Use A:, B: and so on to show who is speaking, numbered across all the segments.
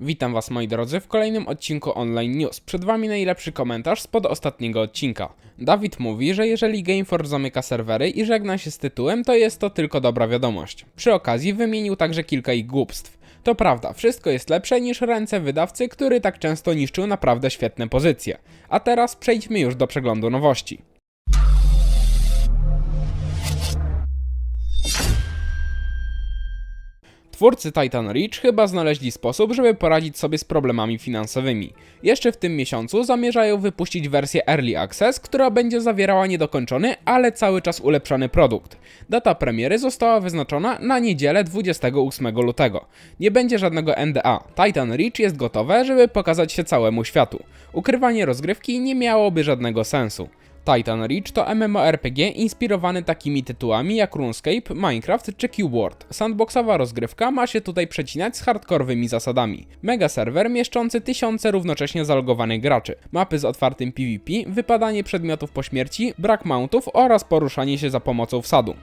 A: Witam Was moi drodzy w kolejnym odcinku Online News. Przed Wami najlepszy komentarz spod ostatniego odcinka. Dawid mówi, że jeżeli Gameforge zamyka serwery i żegna się z tytułem, to jest to tylko dobra wiadomość. Przy okazji wymienił także kilka ich głupstw. To prawda, wszystko jest lepsze niż ręce wydawcy, który tak często niszczył naprawdę świetne pozycje. A teraz przejdźmy już do przeglądu nowości. Twórcy Titan Reach chyba znaleźli sposób, żeby poradzić sobie z problemami finansowymi. Jeszcze w tym miesiącu zamierzają wypuścić wersję Early Access, która będzie zawierała niedokończony, ale cały czas ulepszany produkt. Data premiery została wyznaczona na niedzielę 28 lutego. Nie będzie żadnego NDA. Titan Reach jest gotowe, żeby pokazać się całemu światu. Ukrywanie rozgrywki nie miałoby żadnego sensu. Titan Reach to MMORPG inspirowany takimi tytułami jak RuneScape, Minecraft czy Cube Sandboxowa rozgrywka ma się tutaj przecinać z hardkorowymi zasadami. Mega serwer mieszczący tysiące równocześnie zalogowanych graczy, mapy z otwartym PvP, wypadanie przedmiotów po śmierci, brak mountów oraz poruszanie się za pomocą wsadu.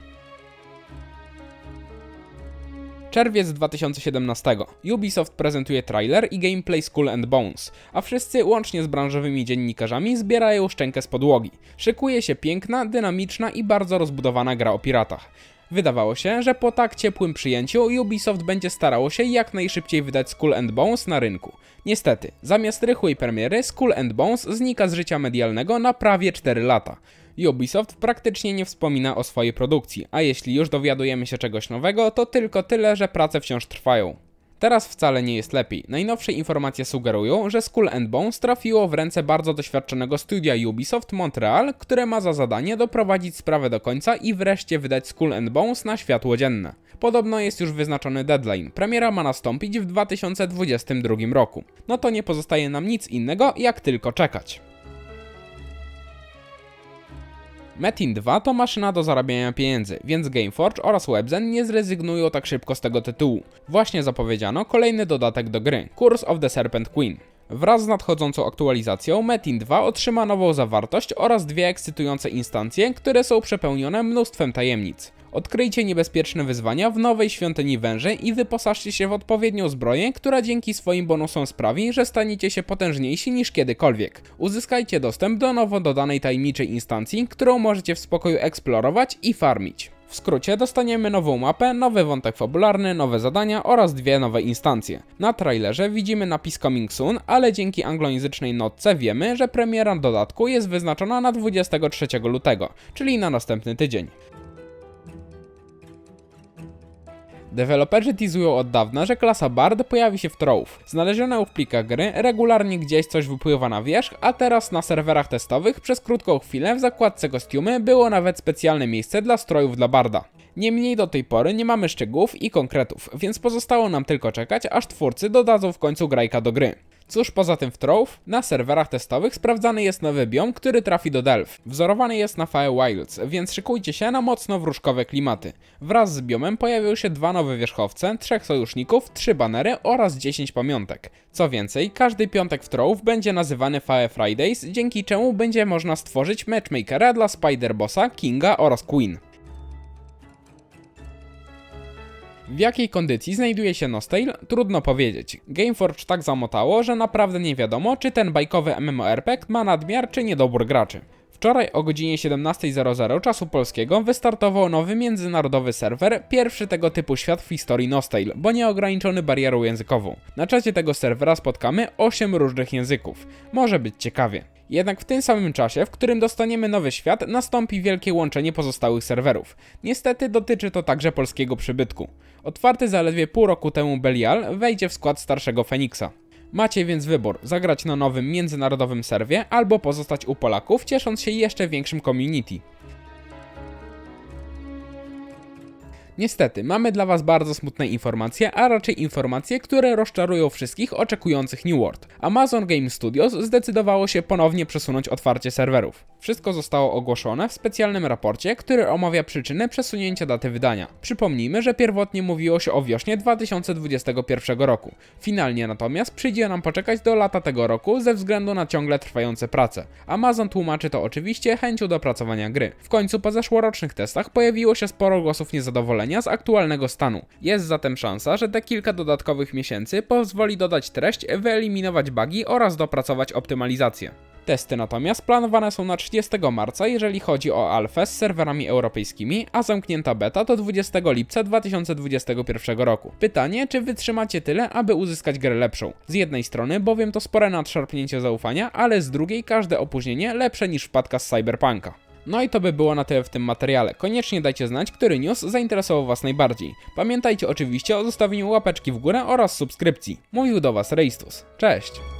A: Czerwiec 2017. Ubisoft prezentuje trailer i gameplay Skull and Bones, a wszyscy, łącznie z branżowymi dziennikarzami, zbierają szczękę z podłogi. Szykuje się piękna, dynamiczna i bardzo rozbudowana gra o piratach. Wydawało się, że po tak ciepłym przyjęciu Ubisoft będzie starało się jak najszybciej wydać Skull and Bones na rynku. Niestety, zamiast rychłej premiery, Skull and Bones znika z życia medialnego na prawie 4 lata. Ubisoft praktycznie nie wspomina o swojej produkcji, a jeśli już dowiadujemy się czegoś nowego, to tylko tyle, że prace wciąż trwają. Teraz wcale nie jest lepiej. Najnowsze informacje sugerują, że Skull and Bones trafiło w ręce bardzo doświadczonego studia Ubisoft Montreal, które ma za zadanie doprowadzić sprawę do końca i wreszcie wydać Skull and Bones na światło dzienne. Podobno jest już wyznaczony deadline. Premiera ma nastąpić w 2022 roku. No to nie pozostaje nam nic innego, jak tylko czekać. Metin 2 to maszyna do zarabiania pieniędzy, więc Gameforge oraz Webzen nie zrezygnują tak szybko z tego tytułu. Właśnie zapowiedziano kolejny dodatek do gry, Curse of the Serpent Queen. Wraz z nadchodzącą aktualizacją Metin 2 otrzyma nową zawartość oraz dwie ekscytujące instancje, które są przepełnione mnóstwem tajemnic. Odkryjcie niebezpieczne wyzwania w nowej świątyni węży i wyposażcie się w odpowiednią zbroję, która dzięki swoim bonusom sprawi, że staniecie się potężniejsi niż kiedykolwiek. Uzyskajcie dostęp do nowo dodanej tajemniczej instancji, którą możecie w spokoju eksplorować i farmić. W skrócie dostaniemy nową mapę, nowy wątek fabularny, nowe zadania oraz dwie nowe instancje. Na trailerze widzimy napis Coming Soon, ale dzięki anglojęzycznej notce wiemy, że premiera dodatku jest wyznaczona na 23 lutego, czyli na następny tydzień. Deweloperzy teasują od dawna, że klasa Bard pojawi się w Trove. Znalezione w plikach gry regularnie gdzieś coś wypływa na wierzch, a teraz na serwerach testowych przez krótką chwilę w zakładce kostiumy było nawet specjalne miejsce dla strojów dla Barda. Niemniej do tej pory nie mamy szczegółów i konkretów, więc pozostało nam tylko czekać, aż twórcy dodadzą w końcu grajka do gry. Cóż poza tym w Trove, na serwerach testowych sprawdzany jest nowy biom, który trafi do Delph. Wzorowany jest na Fire Wilds, więc szykujcie się na mocno wróżkowe klimaty. Wraz z biomem pojawią się dwa nowe wierzchowce, trzech sojuszników, trzy banery oraz 10 pamiątek. Co więcej, każdy piątek w Trove będzie nazywany Fire Fridays, dzięki czemu będzie można stworzyć matchmakera dla Spider-Bossa, Kinga oraz Queen. W jakiej kondycji znajduje się Nostale? Trudno powiedzieć. Gameforge tak zamotało, że naprawdę nie wiadomo, czy ten bajkowy MMORPG ma nadmiar, czy niedobór graczy. Wczoraj o godzinie 17.00 czasu polskiego wystartował nowy międzynarodowy serwer, pierwszy tego typu świat w historii Nostale, bo nieograniczony barierą językową. Na czacie tego serwera spotkamy 8 różnych języków. Może być ciekawie. Jednak w tym samym czasie, w którym dostaniemy nowy świat, nastąpi wielkie łączenie pozostałych serwerów. Niestety dotyczy to także polskiego przybytku. Otwarty zaledwie pół roku temu Belial wejdzie w skład starszego Feniksa. Macie więc wybór: zagrać na nowym międzynarodowym serwie albo pozostać u Polaków, ciesząc się jeszcze większym community. Niestety, mamy dla Was bardzo smutne informacje, a raczej informacje, które rozczarują wszystkich oczekujących New World. Amazon Game Studios zdecydowało się ponownie przesunąć otwarcie serwerów. Wszystko zostało ogłoszone w specjalnym raporcie, który omawia przyczyny przesunięcia daty wydania. Przypomnijmy, że pierwotnie mówiło się o wiośnie 2021 roku. Finalnie natomiast przyjdzie nam poczekać do lata tego roku ze względu na ciągle trwające prace. Amazon tłumaczy to oczywiście chęcią dopracowania gry. W końcu po zeszłorocznych testach pojawiło się sporo głosów niezadowolenia wyświetlenia z aktualnego stanu. Jest zatem szansa, że te kilka dodatkowych miesięcy pozwoli dodać treść, wyeliminować bugi oraz dopracować optymalizację. Testy natomiast planowane są na 30 marca, jeżeli chodzi o alfę z serwerami europejskimi, a zamknięta beta to 20 lipca 2021 roku. Pytanie, czy wytrzymacie tyle, aby uzyskać grę lepszą? Z jednej strony bowiem to spore nadszarpnięcie zaufania, ale z drugiej każde opóźnienie lepsze niż wpadka z Cyberpunka. No i to by było na tyle w tym materiale. Koniecznie dajcie znać, który news zainteresował Was najbardziej. Pamiętajcie oczywiście o zostawieniu łapeczki w górę oraz subskrypcji. Mówił do Was Reistus. Cześć!